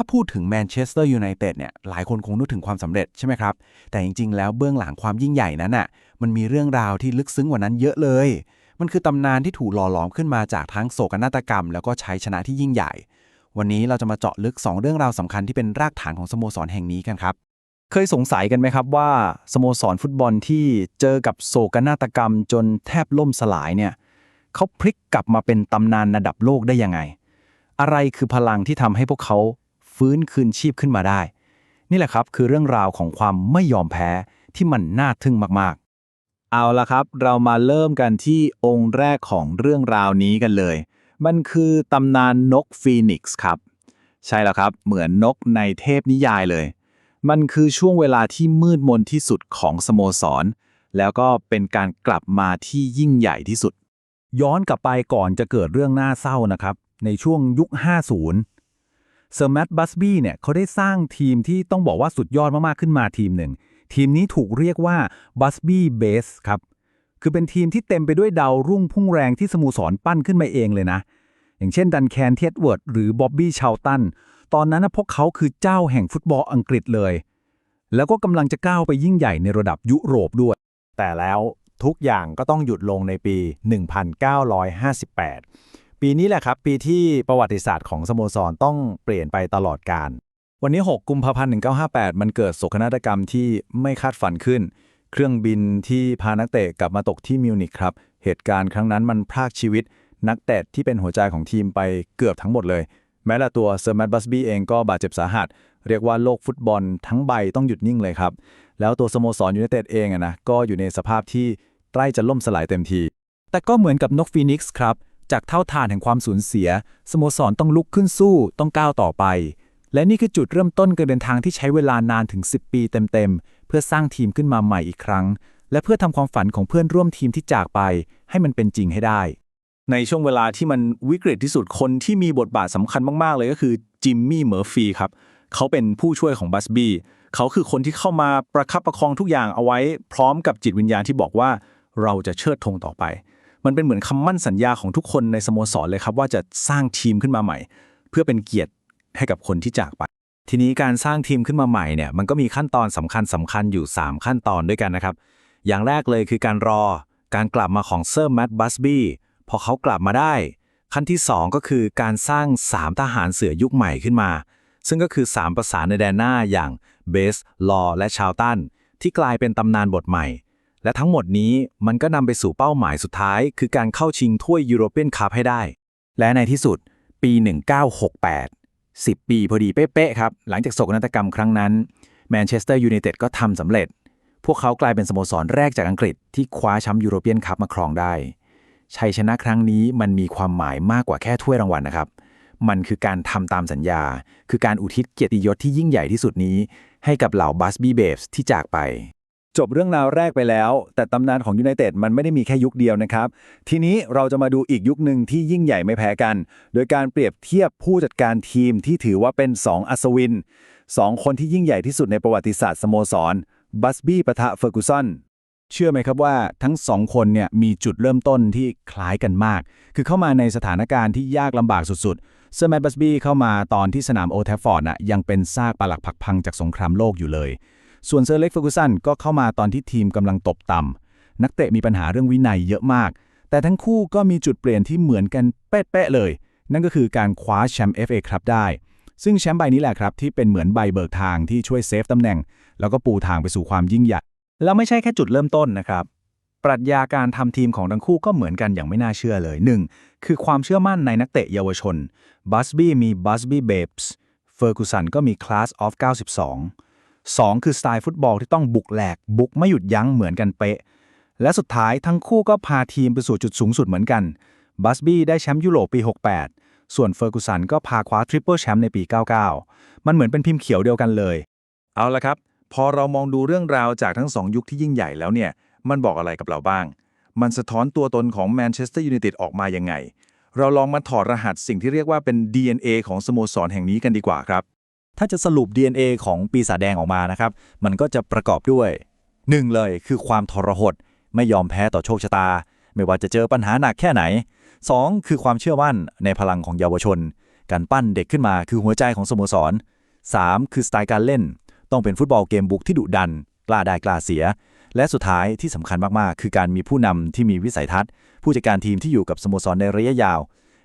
ถ้าพูดถึงแมนเชสเตอร์ยูไนเต็ดเนี่ยหลายคนคงนึกถึงความสำเร็จใช่ไหมครับ แต่จริงๆ แล้วเบื้องหลังความยิ่งใหญ่นั้นน่ะมันมีเรื่องราวที่ลึกซึ้งกว่านั้นเยอะเลย มันคือตำนานที่ถูกหล่อหลอมขึ้นมาจากทั้งโศกนาฏกรรม แล้วก็ชัยชนะที่ยิ่งใหญ่ วันนี้เราจะมาเจาะลึก 2 เรื่องราวสำคัญที่เป็นรากฐานของสโมสรแห่งนี้กันครับเคยสงสัยกันไหมครับว่าสโมสรฟุตบอลที่เจอกับโศกนาฏกรรมจนแทบล่มสลายเนี่ยเขาพลิกกลับมาเป็นตำนานระดับโลกได้ยังไง อะไรคือพลังที่ทำให้พวกเขา ฟื้นคืนชีพขึ้นมาได้ นี่แหละครับคือเรื่องราวของความไม่ยอมแพ้ที่มันน่าทึ่งมากๆ เอาละครับ เรามาเริ่มกันที่องค์แรกของเรื่องราวนี้กันเลย มันคือตำนานนกฟีนิกซ์ครับ ใช่แล้วครับ เหมือนนกในเทพนิยายเลย มันคือช่วงเวลาที่มืดมนที่สุดของสโมสร แล้วก็เป็นการกลับมาที่ยิ่งใหญ่ที่สุดย้อนกลับไปก่อนจะเกิดเรื่องน่าเศร้านะครับ ในช่วงยุค 50 เซอร์แมตต์บัสบี้เนี่ยเขาได้สร้างทีมที่ต้องบอกว่าสุดยอดมาก ๆ ขึ้นมาทีมหนึ่ง ทีมนี้ถูกเรียกว่าบัสบี้เบสครับ คือเป็นทีมที่เต็มไปด้วยดาวรุ่งพุ่งแรงที่สโมูสรปั้นขึ้นมาเองเลยนะ อย่างเช่นดันแคนเทียดเวิร์ดหรือบ๊อบบี้ชาวตัน ตอนนั้นนะพวกเขาคือเจ้าแห่งฟุตบอลอังกฤษเลย แล้วก็กำลังจะก้าวไปยิ่งใหญ่ในระดับยุโรปด้วย แต่แล้วทุกอย่างก็ต้องหยุดลงในปี 1958 ปีนี้แหละครับ ปีที่ประวัติศาสตร์ของสโมสรต้องเปลี่ยนไปตลอดกาลวันนี้ 6 กุมภาพันธ์ 1958 มันเกิดโศกนาฏกรรมที่ไม่คาดฝันขึ้น เครื่องบินที่พานักเตะกลับมาตกที่มิวนิกครับ เหตุการณ์ครั้งนั้นมันพรากชีวิต นักเตะที่เป็นหัวใจของทีมไปเกือบทั้งหมดเลย แม้แต่ตัวเซอร์แมตต์บัสบี้เองก็บาดเจ็บสาหัส เรียกว่าโลกฟุตบอลทั้งใบต้องหยุดนิ่งเลยครับ แล้วตัวสโมสรยูไนเต็ดเองนะก็อยู่ในสภาพที่ใกล้จะล่มสลายเต็มที แต่ก็เหมือนกับนกฟีนิกซ์ครับ จากเท่าทานแห่งความสูญเสีย สโมสรต้องลุกขึ้นสู้ต้องก้าวต่อไป และนี่คือจุดเริ่มต้นการเดินทางที่ใช้เวลานานถึง 10 ปีเต็มๆ เพื่อสร้างทีมขึ้นมาใหม่อีกครั้ง และเพื่อทำความฝันของเพื่อนร่วมทีมที่จากไป ให้มันเป็นจริงให้ได้ ในช่วงเวลาที่มันวิกฤตที่สุดคนที่มีบทบาทสำคัญมากๆ เลยก็คือจิมมี่เมอร์ฟีครับเขาเป็นผู้ช่วยของบัสบี้เขาคือคนที่เข้ามาประคับประคองทุกอย่างเอาไว้ พร้อมกับจิตวิญญาณที่บอกว่าเราจะเชิดธงต่อไป มันเป็นเหมือนคำมั่นสัญญาของทุกคนในสโมสรเลยครับ ว่าจะสร้างทีมขึ้นมาใหม่ เพื่อเป็นเกียรติให้กับคนที่จากไป ทีนี้การสร้างทีมขึ้นมาใหม่เนี่ยมันก็มีขั้นตอนสำคัญสำคัญอยู่ 3 ขั้นตอนด้วยกันนะครับ อย่างแรกเลยคือการรอการกลับมาของเซอร์แมตต์บัสบี้พอเขากลับมาได้ ขั้นที่ 2 ก็คือการสร้าง 3 ทหารเสือยุคใหม่ขึ้นมา ซึ่งก็คือ 3 ประสานในแดนหน้าอย่างเบสลอและชาวตันที่กลายเป็นตำนานบทใหม่ และทั้งหมดนี้มันก็นำไปสู่เป้าหมายสุดท้าย คือการเข้าชิงถ้วยยูโรเปียนคัพให้ได้ และในที่สุด ปี 1968 10 ปีพอดีเป๊ะๆครับ หลังจากโศกนาฏกรรมครั้งนั้นแมนเชสเตอร์ยูไนเต็ดก็ทำสำเร็จ พวกเขากลายเป็นสโมสรแรกจากอังกฤษที่คว้าแชมป์ยูโรเปียนคัพมาครองได้ ชัยชนะครั้งนี้มันมีความหมายมากกว่าแค่ถ้วยรางวัลนะครับ มันคือการทำตามสัญญา คือการอุทิศเกียรติยศที่ยิ่งใหญ่ที่สุดนี้ ให้กับเหล่าบัสบี้เบฟส์ที่จากไป จบเรื่องราวแรกไปแล้ว แต่ตำนานของยูไนเต็ดมันไม่ได้มีแค่ยุคเดียวนะครับ ทีนี้เราจะมาดูอีกยุคหนึ่งที่ยิ่งใหญ่ไม่แพ้กัน โดยการเปรียบเทียบผู้จัดการทีมที่ถือว่าเป็น 2 อัศวิน 2 คนที่ยิ่งใหญ่ที่สุดในประวัติศาสตร์สโมสร บัสบี้ปะทะเฟอร์กูสันเชื่อไหมครับว่าทั้งสองคนเนี่ยมีจุดเริ่มต้นที่คล้ายกันมาก คือเข้ามาในสถานการณ์ที่ยากลำบากสุดๆเซอร์แมตต์บัสบี้เข้ามาตอนที่สนามโอลด์แทฟฟอร์ดน่ะยังเป็นซากปลักผักพังจากสงครามโลกอยู่เลย ส่วนเซอร์เล็กเฟอร์กูสันก็เข้ามาตอนที่ทีมกำลังตกต่ำนักเตะมีปัญหาเรื่องวินัยเยอะมาก แต่ทั้งคู่ก็มีจุดเปลี่ยนที่เหมือนกันเป๊ะๆเลย นั่นก็คือการคว้าแชมป์ FA ครับได้ ซึ่งแชมป์ใบนี้แหละครับที่เป็นเหมือนใบเบิกทางที่ช่วยเซฟตำแหน่ง แล้วก็ปูทางไปสู่ความยิ่งใหญ่แล้วไม่ใช่แค่จุดเริ่มต้นนะครับปรัชญาการทำทีมของทั้งคู่ก็เหมือนกันอย่างไม่น่าเชื่อเลย 1. คือความเชื่อมั่นในนักเตะเยาวชนบัสบี้มี Busby Babes เฟอร์กูสันก็มี Class of 92 2. คือสไตล์ฟุตบอลที่ต้องบุกแหลก บุกไม่หยุดยั้งเหมือนกันเป๊ะ และสุดท้ายทั้งคู่ก็พาทีมไปสู่จุดสูงสุดเหมือนกันบัสบี้ได้แชมป์ยุโรปปี 68 ส่วนเฟอร์กูสันก็พาคว้าทริปเปิลแชมป์ในปี 99 มันเหมือนเป็นพิมพ์เขียวเดียวกันเลย เอาละครับ พอเรามองดูเรื่องราวจากทั้งสองยุคที่ยิ่งใหญ่แล้วเนี่ย มันบอกอะไรกับเราบ้าง มันสะท้อนตัวตนของแมนเชสเตอร์ยูไนเต็ดออกมายังไง เราลองมาถอดรหัสสิ่งที่เรียกว่าเป็น DNA ของสโมสรแห่งนี้กันดีกว่าครับ ถ้าจะสรุป DNA ของปีศาจแดงออกมานะครับ มันก็จะประกอบด้วย 1. เลยคือความทรหด ไม่ยอมแพ้ต่อโชคชะตา ไม่ว่าจะเจอปัญหาหนักแค่ไหน 2. คือความเชื่อมั่นในพลังของเยาวชน การปั้นเด็กขึ้นมาคือหัวใจของสโมสร 3. คือสไตล์การเล่น ต้องเป็นฟุตบอลเกมบุกที่ดุดัน กล้าได้กล้าเสีย และสุดท้ายที่สำคัญมากๆ คือการมีผู้นำที่มีวิสัยทัศน์ ผู้จัดการทีมที่อยู่กับสโมสรในระยะยาว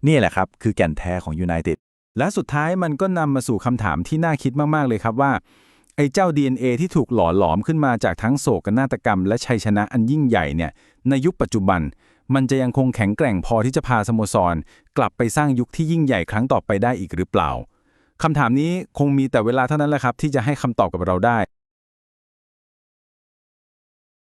นี่แหละครับคือแก่นแท้ของยูไนเต็ด และสุดท้ายมันก็นำมาสู่คำถามที่น่าคิดมากๆเลยครับว่า ไอ้เจ้า DNA ที่ถูกหล่อหลอมขึ้นมาจากทั้งโศกนาฏกรรม และชัยชนะอันยิ่งใหญ่เนี่ยในยุคปัจจุบัน มันจะยังคงแข็งแกร่งพอที่จะพาสโมสร กลับไปสร้างยุคที่ยิ่งใหญ่ครั้งต่อไปได้อีกหรือเปล่าคำถามนี้คงมีแต่เวลาเท่านั้นแหละครับ ที่จะให้คำตอบกับเราได้